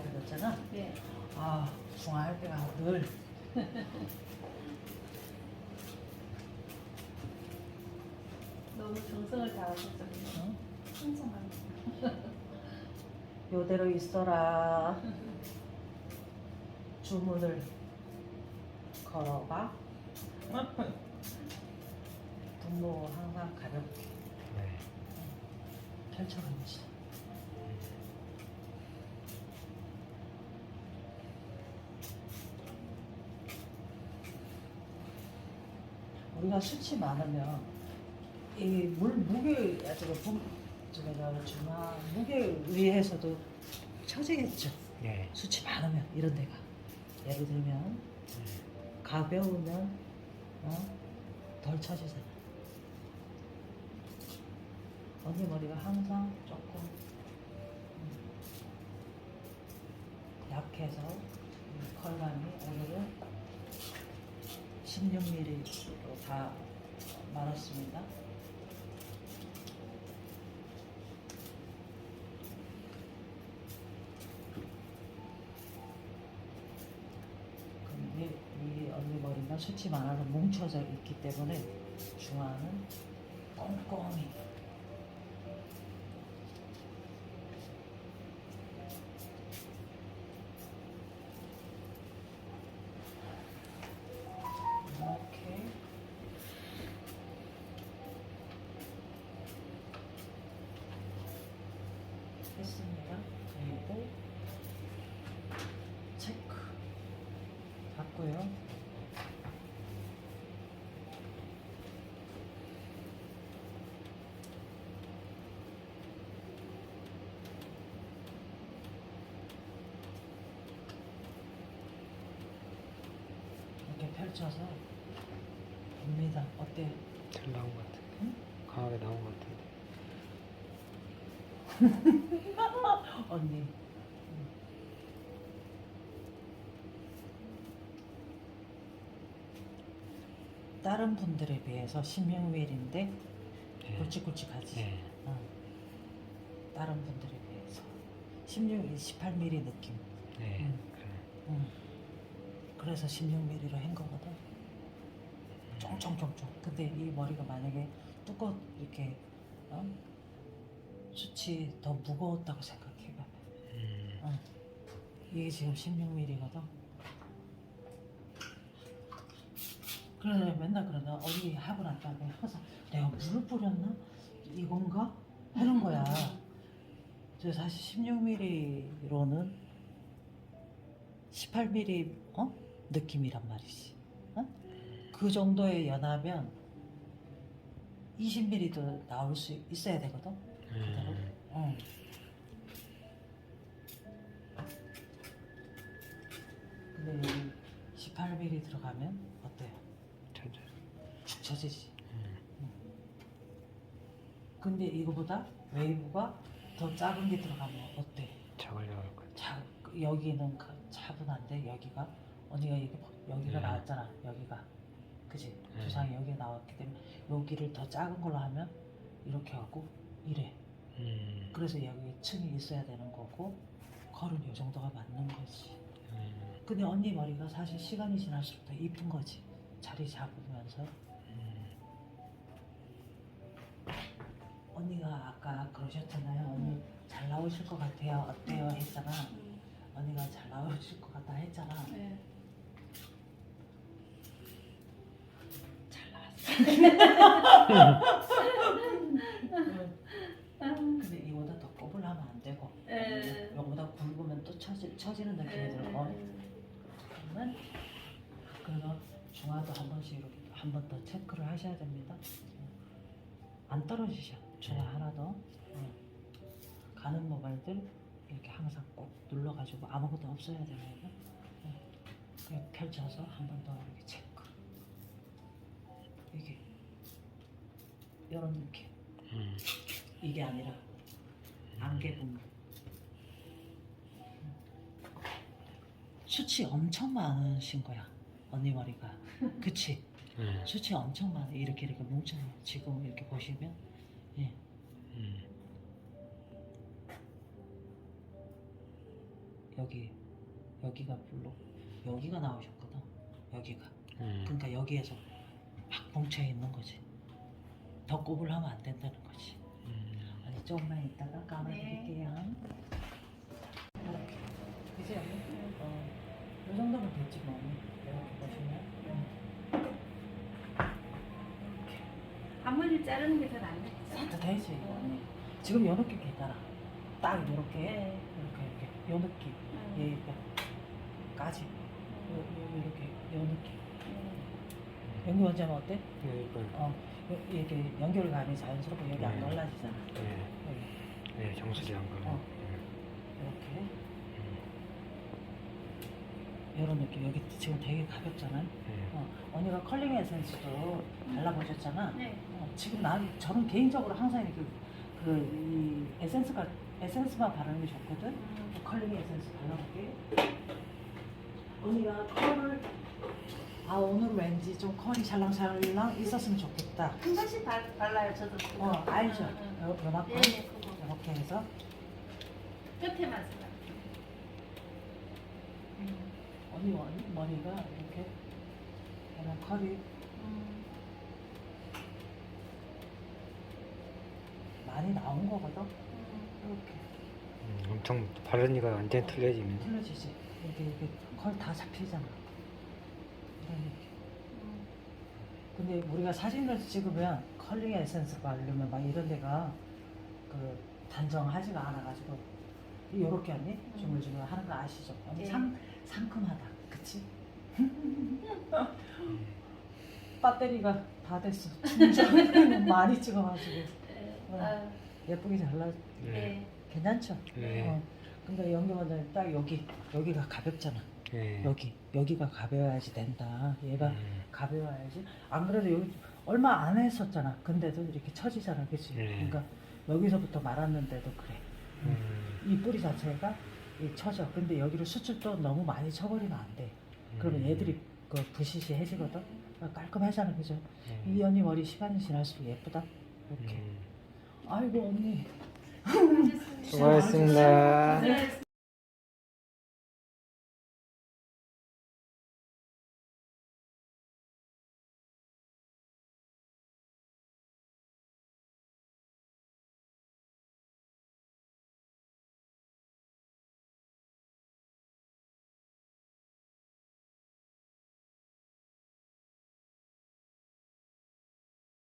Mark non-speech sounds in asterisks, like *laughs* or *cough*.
중화 들었잖아. 네. 아 중화 할 때가 늘 *laughs* 너무 정성을 다하셨죠. 응? 풍성한. *laughs* 요대로 있어라. 주문을 걸어봐. *laughs* 분모 항상 가볍게 네. 펼쳐가면 우리가 수치 많으면 이 물 무게 저거 분 저거 저 중화 무게 위에서도 처지겠죠. 네. 수치 많으면 이런 데가 예를 들면 가벼우면 어? 덜 처지잖아. 언니 머리가 항상 조금 음, 약해서 이 컬감이 오늘은 16mm로 다 말았습니다. 근데 이 언니 머리가 수치 많아서 뭉쳐져 있기 때문에 중화는 꼼꼼히 했습니다. 그리고 체크 받고요. 이렇게 펼쳐서 봅니다. 어때요? 잘 나온 것 같은데. 응? 강하게 나온 것 같은데. *laughs* 언니. 다른 분들에 비해서 16mm인데 네. 굵직굵직하지. 네. 어. 다른 분들에 비해서 16, 18mm 느낌. 네. 음. 그래. 응. 그래서 16mm로 한 거거든. 쫑쫑쫑쫑. 근데 이 머리가 만약에 두꺼 이렇게 어? 수치 더 무거웠다고 생각해봐. 음. 어. 이게 지금 16mm거든. 그래서 맨날 그러나 어디 하고 난 다음에 항상 내가 물을 뿌렸나? 이건가? 하는 거야. 저 사실 16mm로는 18mm 어? 느낌이란 말이지. 어? 그 정도의 연하면 20mm도 나올 수 있어야 되거든. 그대로. 음. 응. 근데 여기 18mm 들어가면 어때요? 저저. 축 처지지. 음. 근데 이거보다 웨이브가 더 작은 게 들어가면 어때? 작을 나올. 자, 여기는 가- 차분한데 여기가 언니가 여기 여기가 네. 나왔잖아. 여기가 그지? 네. 두상이 여기 나왔기 때문에 여기를 더 작은 걸로 하면 이렇게 하고 이래. 음. 그래서 여기 층이 있어야 되는 거고 걸은 이 정도가 맞는 거지. 음. 근데 언니 머리가 사실 시간이 지날수록 더 이쁜 거지. 자리 잡으면서 음. 언니가 아까 그러셨잖아요. 언니 잘 나오실 것 같아요. 어때요? 했잖아. 음. 언니가 잘 나오실 것 같다 했잖아. 네. 잘 나왔어. *laughs* *laughs* 근데 이거보다 더 꼽을 하면 안 되고 네. 이거보다 굵으면 또 처지, 처지는 느낌이 들고 그러면 그래서 중화도 한 번씩 이렇게 한 번 더 체크를 하셔야 됩니다. 안 떨어지셔 중화 하나도 응. 가는 모발들 이렇게 항상 꼭 눌러가지고 아무것도 없어야. 응. 그냥 펼쳐서 한 번 더 이렇게 체크. 이게 이런 느낌. 음. 이게 아니라 안개 분무. 수치 엄청 많으신 거야 언니 머리가. *laughs* 그치? 네. 수치 엄청 많아 이렇게 이렇게 뭉쳐 지금 이렇게 보시면 예. 음. 여기 여기가 블록 여기가 나오셨거든. 여기가. 음. 그러니까 여기에서 막 뭉쳐 있는 거지. 더 곱을 하면 안 된다는 거지. 음. 아니 조금만 있다가 감아드릴게요. 이렇게. 그지? 어, 자르는 게 더 낫네. 다 되지. 언니. 지금 요 느낌 괜찮아. 딱 요렇게. 네. 이렇게 이렇게. 요 느낌. 음. 얘까지. 요, 요, 요렇게. 요 느낌. 음. 연기 원자는 어때? 네, 이거 어, 요- 이렇게 연결감이 자연스럽고 여기 안 네. 갈라지잖아. 네, 여기. 네 정수리한 거. 어. 이렇게. 이런 느낌. 여기 지금 되게 가볍잖아. 네. 어, 언니가 컬링 에센스도 발라보셨잖아. 네. 어, 지금 난 저는 개인적으로 항상 이렇게 그 이 에센스가 에센스만 바르는 게 좋거든. 음. 컬링 에센스 발라볼게. 언니가 컬을 아 오늘 왠지 좀 컬이 샬랑샬랑 있었으면 좋겠다. 한 번씩 발, 발라요, 저도. 그거. 어 알죠. 응, 응. 요, 요만큼 예, 예, 그거. 이렇게 해서 끝에만 쓰라. 언니 머리, 머리가 이렇게 이런 컬이 나온 거거든. 음. 이렇게 음, 엄청 바르니까 완전 틀려지네. 틀려지지. 이렇게 이렇게 컬다 잡히잖아. 이런 느낌. 음. 근데 우리가 사진을 찍으면 컬링 에센스 바르면 막 이런 데가 그 단정하지가 않아가지고 요렇게 언니 주물주물 하는 거 아시죠? 언니 예. 상, 상큼하다 그치? *laughs* 배터리가 다 됐어 충전 *laughs* 많이 찍어가지고 네. 어. 아유, 예쁘게 잘 나, 네. 네. 괜찮죠? 네. 어. 근데 연기 원장님 딱 여기 여기가 가볍잖아 네. 여기 여기가 가벼워야지 된다 얘가 음. 가벼워야지. 안 그래도 여기 얼마 안 했었잖아. 근데도 이렇게 처지잖아, 그치? 네. 그러니까 여기서부터 말았는데도 그래. 음. 이 뿌리 자체가 이 처져. 근데 여기를 수축도 너무 많이 쳐버리면 안 돼. 그러면 음. 얘들이 그 부시시해지거든. 깔끔하잖아, 그죠? 음. 이 언니 머리 시간이 지날수록 예쁘다. 이렇게. 음. 아이고 언니. 수고하셨습니다. 네.